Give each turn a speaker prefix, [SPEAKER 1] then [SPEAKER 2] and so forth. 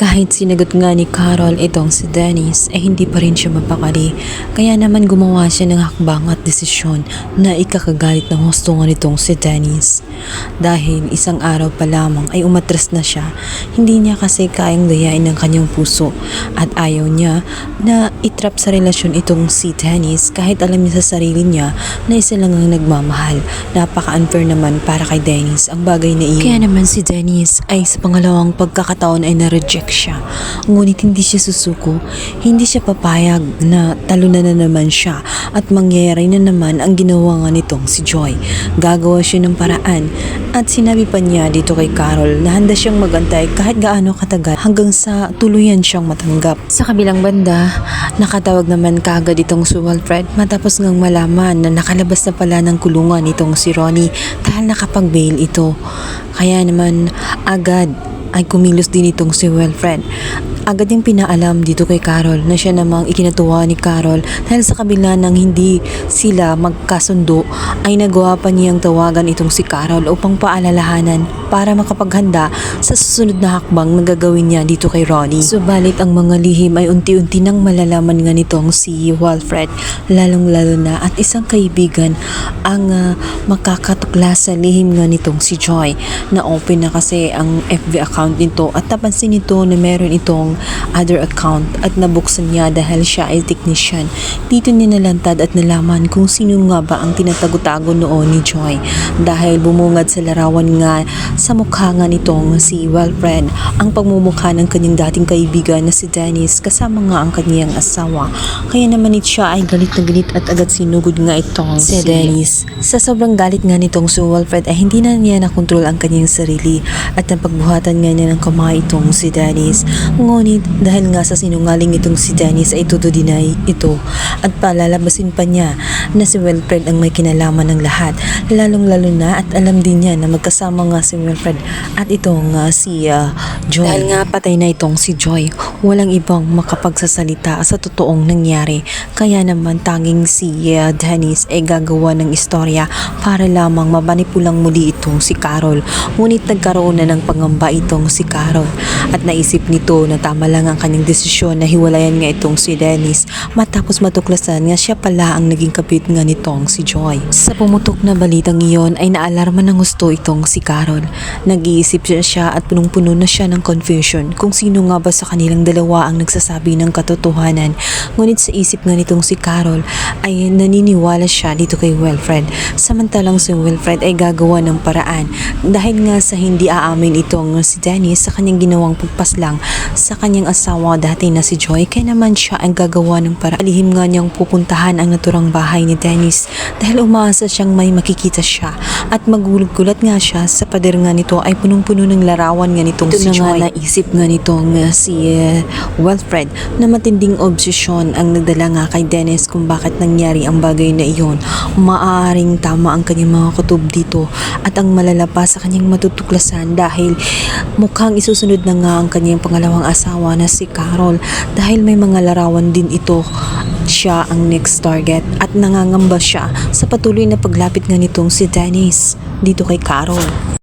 [SPEAKER 1] Kahit sinagot nga ni Carol itong si Dennis ay hindi pa rin siya mapakali. Kaya naman gumawa siya ng hakbang at desisyon na ikakagalit ng husto nga nitong si Dennis. Dahil isang araw pa lamang ay umatras na siya, hindi niya kasi kayang dayain ng kanyang puso at ayaw niya na itrap sa relasyon itong si Dennis kahit alam niya sa sarili niya na isa lang ang nagmamahal. Napaka-unfair naman para kay Dennis ang bagay na iyon. Kaya naman si Dennis ay sa pangalawang pagkakataon ay na-reject siya. Ngunit hindi siya susuko, hindi siya papayag na talunan na naman siya at mangyayari na naman ang ginawa nga nitong si Joy. Gagawa siya ng paraan at sinabi pa niya dito kay Carol na handa siyang magantay kahit gaano katagal hanggang sa tuluyan siyang matanggap. Sa kabilang banda, nakatawag naman kagad itong si Wilfred matapos ngang malaman na nakalabas na pala ng kulungan itong si Ronnie dahil nakapag-bail ito. Kaya naman agad ay kumilos din itong si Wilfred. Agad yung pinaalam dito kay Carol na siya namang ikinatuwa ni Carol dahil sa kabila ng hindi sila magkasundo ay nagawa pa niyang tawagan itong si Carol upang paalalahanan para makapaghanda sa susunod na hakbang na gagawin niya dito kay Ronnie. Subalit ang mga lihim ay unti-unti nang malalaman nga nitong si Wilfred lalong lalo na at isang kaibigan ang ah, makakatukla sa lihim nga nitong si Joy na open na kasi ang FB account nito at napansin nito na meron itong other account at nabuksan niya dahil siya ay technician. Dito niya nalantad at nalaman kung sino nga ba ang tinatago-tago noon ni Joy dahil bumungad sa larawan nga sa mukha nga nitong si Wilfred ang pagmumukha ng kanyang dating kaibigan na si Dennis kasama nga ang kanyang asawa. Kaya naman it siya ay galit na galit at agad sinugod nga itong si Dennis. Sa sobrang galit nga nitong si Wilfred ay hindi na niya nakontrol ang kanyang sarili at napagbuhatan nga niya ng kamay itong si Dennis. Ngunit dahil nga sa sinungaling itong si Dennis ay tutudinay ito at palalabasin pa niya na si Wilfred ang may kinalaman ng lahat. Lalong lalo na at alam din niya na magkasama nga si Wilfred at itong nga si ah, Joy. Dahil nga patay na itong si Joy, walang ibang makapagsasalita sa totoong nangyari. Kaya naman tanging si ah, Dennis ay gagawa ng istorya para lamang mabanipulang muli itong si Carol. Ngunit nagkaroon na ng pangamba itong si Carol at naisip nito na tama lang ang kanyang desisyon na hiwalayan nga itong si Dennis matapos matuklasan nga siya pala ang naging kapit nga nitong si Joy. Sa pumutok na balitang iyon ay naalarma ng gusto itong si Carol. Nag-iisip siya, siya at punong-puno na siya ng confusion kung sino nga ba sa kanilang dalawa ang nagsasabi ng katotohanan. Ngunit sa isip nga nitong si Carol ay naniniwala siya dito kay Wilfred. Samantalang si Wilfred ay gagawa ng paraan dahil nga sa hindi aamin itong si Dennis sa kanyang ginawang pagpaslang sa kanyang asawa dati na si Joy kaya naman siya ang gagawa ng paraan. Lihim nga niyang pupuntahan ang naturang bahay ni Dennis dahil umaasa siyang may makikita siya at magulat-gulat nga siya sa pader nga nito ay punong-puno ng larawan nga nitong
[SPEAKER 2] Ito
[SPEAKER 1] si
[SPEAKER 2] na nga
[SPEAKER 1] Joy. naisip nga nitong uh, si uh, Wilfred na matinding obsesyon ang nagdala nga kay Dennis kung bakit nangyari ang bagay na iyon. Maaaring tama ang kanyang mga kutob dito at ang malala pa sa kanyang matutuklasan dahil mukhang isusunod na nga ang kanyang pangalawang asawa na si Carol dahil may mga larawan din ito siya ang next target at nangangamba siya sa patuloy na paglapit nga nitong si Dennis dito kay Carol.